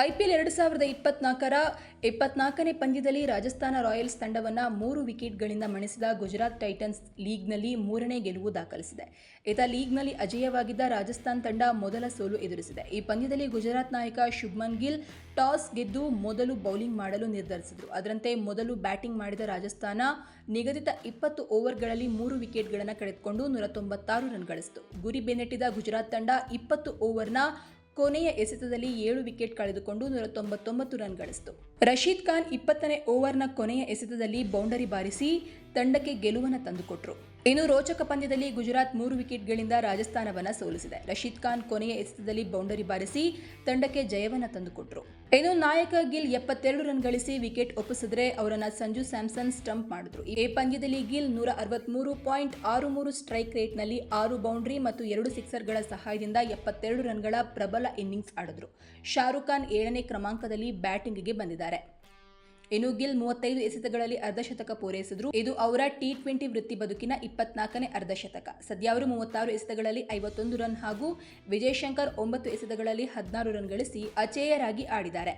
IPL ಎರಡು ಸಾವಿರದ ಇಪ್ಪತ್ನಾಲ್ಕರ ಇಪ್ಪತ್ನಾಲ್ಕನೇ ಪಂದ್ಯದಲ್ಲಿ ರಾಜಸ್ಥಾನ ರಾಯಲ್ಸ್ ತಂಡವನ್ನು ಮೂರು ವಿಕೆಟ್ಗಳಿಂದ ಮಣಿಸಿದ ಗುಜರಾತ್ ಟೈಟನ್ಸ್ ಲೀಗ್ನಲ್ಲಿ ಮೂರನೇ ಗೆಲುವು ದಾಖಲಿಸಿದೆ. ಇತ ಲೀಗ್ನಲ್ಲಿ ಅಜೇಯವಾಗಿದ್ದ ರಾಜಸ್ಥಾನ್ ತಂಡ ಮೊದಲ ಸೋಲು ಎದುರಿಸಿದೆ. ಈ ಪಂದ್ಯದಲ್ಲಿ ಗುಜರಾತ್ ನಾಯಕ ಶುಭ್ಮನ್ ಗಿಲ್ ಟಾಸ್ ಗೆದ್ದು ಮೊದಲು ಬೌಲಿಂಗ್ ಮಾಡಲು ನಿರ್ಧರಿಸಿದರು. ಅದರಂತೆ ಮೊದಲು ಬ್ಯಾಟಿಂಗ್ ಮಾಡಿದ ರಾಜಸ್ಥಾನ ನಿಗದಿತ ಇಪ್ಪತ್ತು ಓವರ್ಗಳಲ್ಲಿ ಮೂರು ವಿಕೆಟ್ಗಳನ್ನು ಕಳೆದುಕೊಂಡು ನೂರ ತೊಂಬತ್ತಾರು ರನ್ ಗಳಿಸಿತು. ಗುರಿ ಬೆನ್ನಟ್ಟಿದ ಗುಜರಾತ್ ತಂಡ ಇಪ್ಪತ್ತು ಓವರ್ನ ಕೊನೆಯ ಎಸೆತದಲ್ಲಿ ಏಳು ವಿಕೆಟ್ ಕಳೆದುಕೊಂಡು ನೂರ ತೊಂಬತ್ತೊಂಬತ್ತು ರನ್ ಗಳಿಸಿತು ರಶೀದ್ ಖಾನ್ ಇಪ್ಪತ್ತನೇ ಓವರ್ನ ಕೊನೆಯ ಎಸೆತದಲ್ಲಿ ಬೌಂಡರಿ ಬಾರಿಸಿ ತಂಡಕ್ಕೆ ಗೆಲುವನ್ನು ತಂದುಕೊಟ್ರು. ಇನ್ನು ರೋಚಕ ಪಂದ್ಯದಲ್ಲಿ ಗುಜರಾತ್ ಮೂರು ವಿಕೆಟ್ಗಳಿಂದ ರಾಜಸ್ಥಾನವನ್ನು ಸೋಲಿಸಿದೆ. ರಶೀದ್ ಖಾನ್ ಕೊನೆಯ ಎಸೆತದಲ್ಲಿ ಬೌಂಡರಿ ಬಾರಿಸಿ ತಂಡಕ್ಕೆ ಜಯವನ್ನು ತಂದುಕೊಟ್ರು. ಇನ್ನು ನಾಯಕ ಗಿಲ್ ಎಪ್ಪತ್ತೆರಡು ರನ್ ಗಳಿಸಿ ವಿಕೆಟ್ ಒಪ್ಪಿಸಿದ್ರೆ ಅವರನ್ನು ಸಂಜು ಸ್ಯಾಮ್ಸನ್ ಸ್ಟಂಪ್ ಮಾಡಿದ್ರು. ಈ ಪಂದ್ಯದಲ್ಲಿ ಗಿಲ್ ನೂರ ಅರವತ್ಮೂರು ಪಾಯಿಂಟ್ ಆರು ಮೂರು ಸ್ಟ್ರೈಕ್ ರೇಟ್ನಲ್ಲಿ ಆರು ಬೌಂಡ್ರಿ ಮತ್ತು ಎರಡು ಸಿಕ್ಸರ್ಗಳ ಸಹಾಯದಿಂದ ಎಪ್ಪತ್ತೆರಡು ರನ್ಗಳ ಪ್ರಬಲ ಇನ್ನಿಂಗ್ಸ್ ಆಡಿದ್ರು. ಶಾರುಖ್ ಖಾನ್ ಏಳನೇ ಕ್ರಮಾಂಕದಲ್ಲಿ ಬ್ಯಾಟಿಂಗ್ಗೆ ಬಂದಿದ್ದಾರೆ. ಇನ್ನು ಗಿಲ್ ಮೂವತ್ತೈದು ಎಸೆತಗಳಲ್ಲಿ ಅರ್ಧಶತಕ ಪೂರೈಸಿದ್ರು. ಇದು ಅವರ ಟಿ ಟ್ವೆಂಟಿ ವೃತ್ತಿ ಬದುಕಿನ ಇಪ್ಪತ್ನಾಲ್ಕನೇ ಅರ್ಧಶತಕ ಸದ್ಯ ಅವರು ಮೂವತ್ತಾರು ಎಸೆತಗಳಲ್ಲಿ ಐವತ್ತೊಂದು ರನ್ ಹಾಗೂ ವಿಜಯ್ ಶಂಕರ್ ಒಂಬತ್ತು ಎಸೆತಗಳಲ್ಲಿ ಹದಿನಾರು ರನ್ ಗಳಿಸಿ ಅಚೇಯರಾಗಿ ಆಡಿದ್ದಾರೆ.